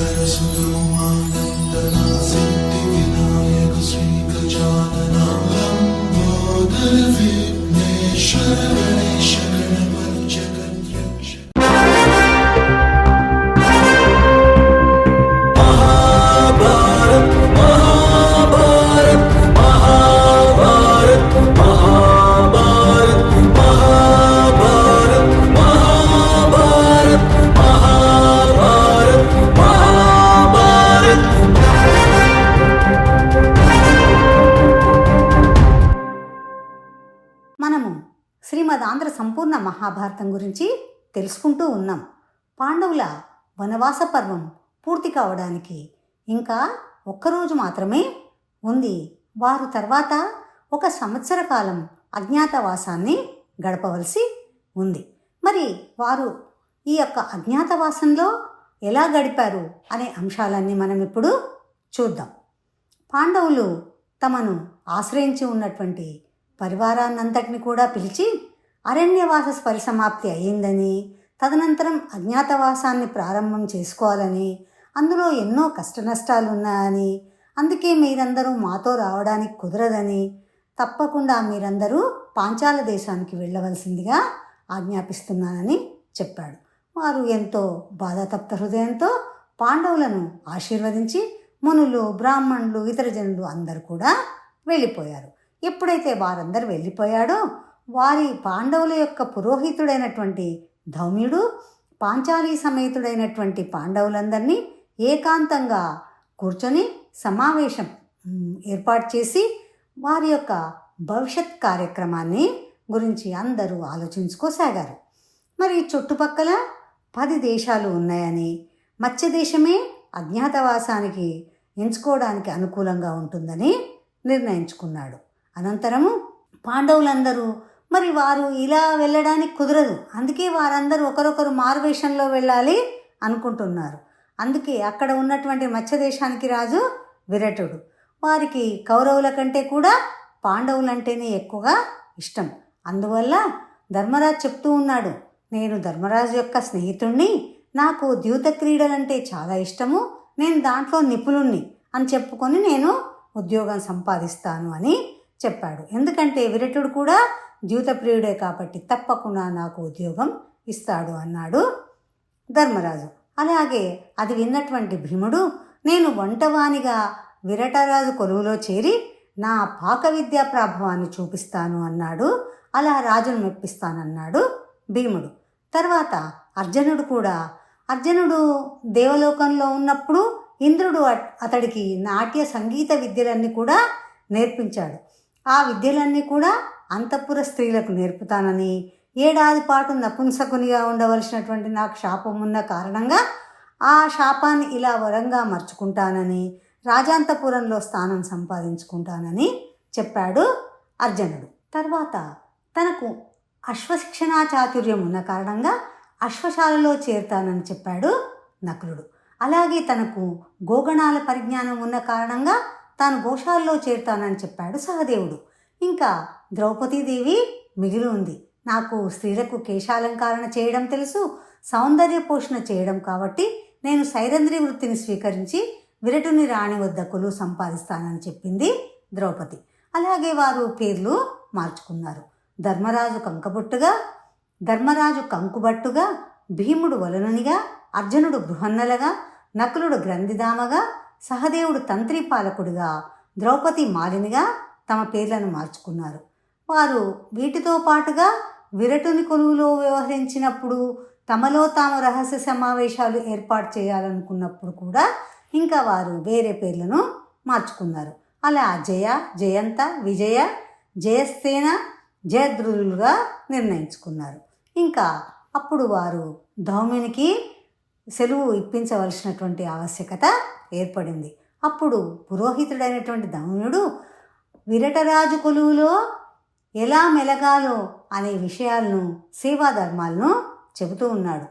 మనము సంపూర్ణ మహాభారతం గురించి తెలుసుకుంటూ ఉన్నాం. పాండవుల వనవాస పర్వం పూర్తి కావడానికి ఇంకా ఒక్కరోజు మాత్రమే ఉంది. వారు తర్వాత ఒక సంవత్సర కాలం అజ్ఞాతవాసాన్ని గడపవలసి ఉంది. మరి వారు ఈ యొక్క అజ్ఞాతవాసంలో ఎలా గడిపారు అనే అంశాలన్నీ మనం ఇప్పుడు చూద్దాం. పాండవులు తమను ఆశ్రయించి ఉన్నటువంటి పరివారాన్నంతటిని కూడా పిలిచి అరణ్యవాస పరిసమాప్తి అయిందని తదనంతరం అజ్ఞాతవాసాన్ని ప్రారంభం చేసుకోవాలని అందులో ఎన్నో కష్టనష్టాలు ఉన్నాయని అందుకే మీరందరూ మాతో రావడానికి కుదరదని తప్పకుండా మీరందరూ పాంచాల దేశానికి వెళ్ళవలసిందిగా ఆజ్ఞాపిస్తున్నానని చెప్పాడు. వారు ఎంతో బాధాతప్త హృదయంతో పాండవులను ఆశీర్వదించి మునులు బ్రాహ్మణులు ఇతర జనులు అందరూ కూడా వెళ్ళిపోయారు. ఎప్పుడైతే వారందరూ వెళ్ళిపోయాడో వారి పాండవుల యొక్క పురోహితుడైనటువంటి ధౌమ్యుడు పాంచాలి సమేతుడైనటువంటి పాండవులందరినీ ఏకాంతంగా కూర్చొని సమావేశం ఏర్పాటు చేసి వారి యొక్క భవిష్యత్ కార్యక్రమాన్ని గురించి అందరూ ఆలోచించుకోసాగారు. మరి చుట్టుపక్కల పది దేశాలు ఉన్నాయని మత్స్య దేశమే అజ్ఞాతవాసానికి ఎంచుకోవడానికి అనుకూలంగా ఉంటుందని నిర్ణయించుకున్నాడు. అనంతరము పాండవులందరూ మరి వారు ఇలా వెళ్ళడానికి కుదరదు. అందుకే వారందరూ ఒకరొకరు మారువేషంలో వెళ్ళాలి అనుకుంటున్నారు. అందుకే అక్కడ ఉన్నటువంటి మత్స్య దేశానికి రాజు విరటుడు. వారికి కౌరవుల కంటే కూడా పాండవులంటేనే ఎక్కువగా ఇష్టం. అందువల్ల ధర్మరాజు చెప్తూ ఉన్నాడు నేను ధర్మరాజు యొక్క స్నేహితుణ్ణి నాకు ద్యూత క్రీడలంటే చాలా ఇష్టము నేను దాంట్లో నిపుణుణ్ణి అని చెప్పుకొని నేను ఉద్యోగం సంపాదిస్తాను అని చెప్పాడు. ఎందుకంటే విరటుడు కూడా జీవితప్రియుడే కాబట్టి తప్పకుండా నాకు ఉద్యోగం ఇస్తాడు అన్నాడు ధర్మరాజు. అలాగే అది విన్నటువంటి భీముడు నేను వంటవానిగా విరటరాజు కొలువులో చేరి నా పాక విద్యా ప్రభావాన్ని చూపిస్తాను అన్నాడు. అలా రాజును మెప్పిస్తానన్నాడు భీముడు. తర్వాత అర్జునుడు కూడా అర్జునుడు దేవలోకంలో ఉన్నప్పుడు ఇంద్రుడు అతడికి నాట్య సంగీత విద్యలన్నీ కూడా నేర్పించాడు. ఆ విద్యలన్నీ కూడా అంతఃపుర స్త్రీలకు నేర్పుతానని ఏడాది పాటు నపుంసకునిగా ఉండవలసినటువంటి నాకు శాపం ఉన్న కారణంగా ఆ శాపాన్ని ఇలా వరంగా మర్చుకుంటానని రాజాంతపురంలో స్థానం సంపాదించుకుంటానని చెప్పాడు అర్జునుడు. తర్వాత తనకు అశ్వశిక్షణా చాతుర్యం ఉన్న కారణంగా అశ్వశాలలో చేరుతానని చెప్పాడు నకులుడు. అలాగే తనకు గోగణాల పరిజ్ఞానం ఉన్న కారణంగా తాను గోశాలలో చేరుతానని చెప్పాడు సహదేవుడు. ఇంకా ద్రౌపదీదేవి మిగిలి ఉంది నాకు స్త్రీలకు కేశాలంకరణ చేయడం తెలుసు సౌందర్య పోషణ చేయడం కాబట్టి నేను సైరంధ్రి వృత్తిని స్వీకరించి విరటుని రాణి వద్ద కొలువు సంపాదిస్తానని చెప్పింది ద్రౌపది. అలాగే వారు పేర్లు మార్చుకున్నారు. ధర్మరాజు కంకబొట్టుగా ధర్మరాజు కంకుబట్టుగా భీముడు వలనునిగా అర్జునుడు బృహన్నలగా నకులుడు గ్రంథిదామగా సహదేవుడు తంత్రి పాలకుడిగా ద్రౌపది మాలినిగా తమ పేర్లను మార్చుకున్నారు. వారు వీటితో పాటుగా విరటుని కొలువులో వ్యవహరించినప్పుడు తమలో తాము రహస్య సమావేశాలు ఏర్పాటు చేయాలనుకున్నప్పుడు కూడా ఇంకా వారు వేరే పేర్లను మార్చుకున్నారు. అలా జయ జయంత విజయ జయసేన జయద్రులుగా నిర్ణయించుకున్నారు. ఇంకా అప్పుడు వారు ధౌమ్యునికి సెలవు ఇప్పించవలసినటువంటి ఆవశ్యకత ఏర్పడింది. అప్పుడు పురోహితుడైనటువంటి ధౌమ్యుడు విరటరాజు కొలువులో ఎలా మెలగాలో అనే విషయాలను సేవా ధర్మాలను చెబుతూ ఉన్నాడు.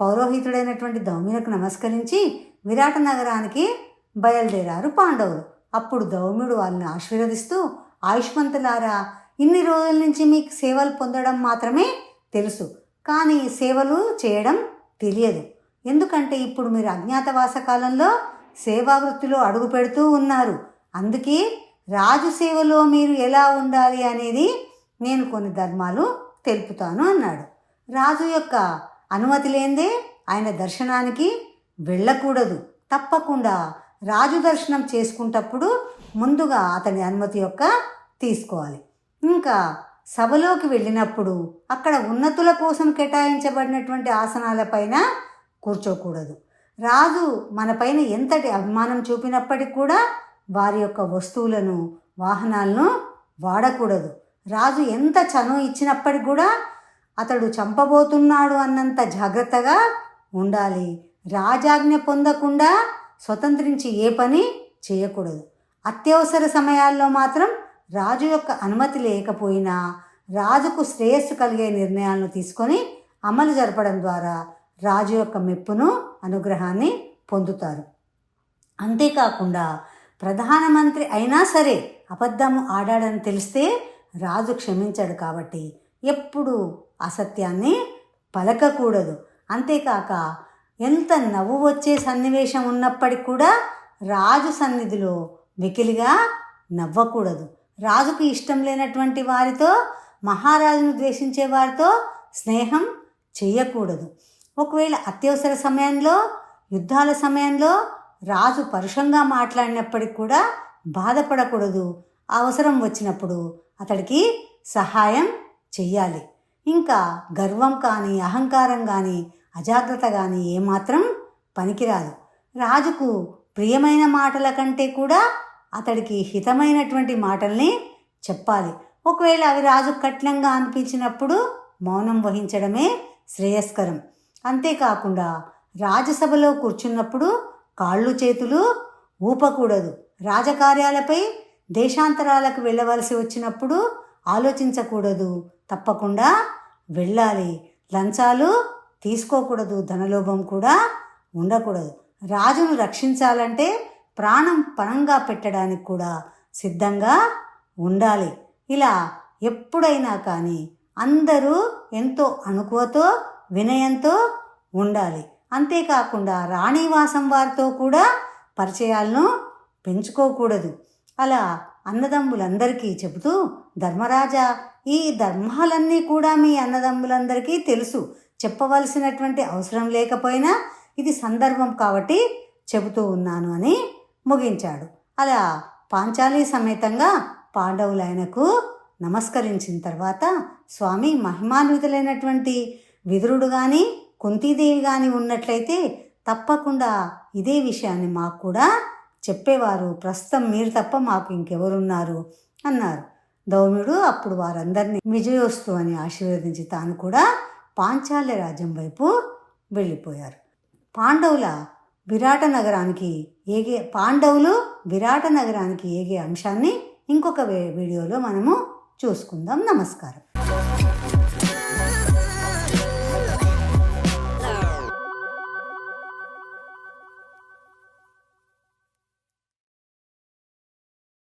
పౌరోహితుడైనటువంటి దౌమ్యులకు నమస్కరించి విరాట నగరానికి బయలుదేరారు పాండవులు. అప్పుడు దౌమ్యుడు వాళ్ళని ఆశీర్వదిస్తూ ఆయుష్మంతులారా ఇన్ని రోజుల నుంచి మీకు సేవలు పొందడం మాత్రమే తెలుసు కానీ సేవలు చేయడం తెలియదు. ఎందుకంటే ఇప్పుడు మీరు అజ్ఞాతవాస కాలంలో సేవావృత్తిలో అడుగు పెడుతూ ఉన్నారు. అందుకే రాజు సేవలో మీరు ఎలా ఉండాలి అనేది నేను కొన్ని ధర్మాలు తెలుపుతాను అన్నాడు. రాజు యొక్క అనుమతి లేందే ఆయన దర్శనానికి వెళ్ళకూడదు. తప్పకుండా రాజు దర్శనం చేసుకుంటప్పుడు ముందుగా అతని అనుమతి యొక్క తీసుకోవాలి. ఇంకా సభలోకి వెళ్ళినప్పుడు అక్కడ ఉన్నతుల కోసం కేటాయించబడినటువంటి ఆసనాలపైన కూర్చోకూడదు. రాజు మనపైన ఎంతటి అభిమానం చూపినప్పటికీ కూడా వారి యొక్క వస్తువులను వాహనాలను వాడకూడదు. రాజు ఎంత చనువు ఇచ్చినప్పటికి కూడా అతడు చంపబోతున్నాడు అన్నంత జాగ్రత్తగా ఉండాలి. రాజాజ్ఞ పొందకుండా స్వతంత్రించి ఏ పని చేయకూడదు. అత్యవసర సమయాల్లో మాత్రం రాజు యొక్క అనుమతి లేకపోయినా రాజుకు శ్రేయస్సు కలిగే నిర్ణయాలను తీసుకొని అమలు జరపడం ద్వారా రాజు యొక్క మెప్పును అనుగ్రహాన్ని పొందుతారు. అంతేకాకుండా ప్రధానమంత్రి అయినా సరే అబద్ధము ఆడాడని తెలిస్తే రాజు క్షమించాడు కాబట్టి ఎప్పుడు అసత్యాన్ని పలకకూడదు. అంతేకాక ఎంత నవ్వు వచ్చే సన్నివేశం ఉన్నప్పటికీ కూడా రాజు సన్నిధిలో మికిలిగా నవ్వకూడదు. రాజుకు ఇష్టం లేనటువంటి వారితో మహారాజును ద్వేషించే వారితో స్నేహం చేయకూడదు. ఒకవేళ అత్యవసర సమయంలో యుద్ధాల సమయంలో రాజు పరుషంగా మాట్లాడినప్పటికి కూడా బాధపడకూడదు. అవసరం వచ్చినప్పుడు అతడికి సహాయం చెయ్యాలి. ఇంకా గర్వం కానీ అహంకారం కానీ అజాగ్రత్త కానీ ఏమాత్రం పనికిరాదు. రాజుకు ప్రియమైన మాటల కంటే కూడా అతడికి హితమైనటువంటి మాటల్ని చెప్పాలి. ఒకవేళ అవి రాజు కఠినంగా అనిపించినప్పుడు మౌనం వహించడమే శ్రేయస్కరం. అంతేకాకుండా రాజసభలో కూర్చున్నప్పుడు కాళ్ళు చేతులు ఊపకూడదు. రాజకార్యాలపై దేశాంతరాలకు వెళ్ళవలసి వచ్చినప్పుడు ఆలోచించకూడదు. తప్పకుండా వెళ్ళాలి. లంచాలు తీసుకోకూడదు. ధనలోభం కూడా ఉండకూడదు. రాజును రక్షించాలంటే ప్రాణం పణంగా పెట్టడానికి కూడా సిద్ధంగా ఉండాలి. ఇలా ఎప్పుడైనా కానీ అందరూ ఎంతో అణుకువతో వినయంతో ఉండాలి. అంతేకాకుండా రాణివాసం వారితో కూడా పరిచయాలను పెంచుకోకూడదు. అలా అన్నదమ్ములందరికీ చెబుతూ ధర్మరాజా ఈ ధర్మాలన్నీ కూడా మీ అన్నదమ్ములందరికీ తెలుసు. చెప్పవలసినటువంటి అవసరం లేకపోయినా ఇది సందర్భం కాబట్టి చెబుతూ ఉన్నాను అని ముగించాడు. అలా పాంచాలి సమేతంగా పాండవులైనకు నమస్కరించిన తర్వాత స్వామి మహిమాన్వితులైనటువంటి విదురుడు కానీ కుంతీదేవి కానీ ఉన్నట్లయితే తప్పకుండా ఇదే విషయాన్ని మాకు కూడా చెప్పేవారు. ప్రస్తుతం మీరు తప్ప మాకు ఇంకెవరున్నారు అన్నారు. దౌమ్యుడు అప్పుడు వారందరినీ విజయోస్తు అని ఆశీర్వదించి తాను కూడా పాంచాల్య రాజ్యం వైపు వెళ్ళిపోయారు. పాండవుల విరాట నగరానికి ఏగే పాండవులు విరాట నగరానికి ఏగే అంశాన్ని ఇంకొక వీడియోలో మనము చూసుకుందాం. నమస్కారం.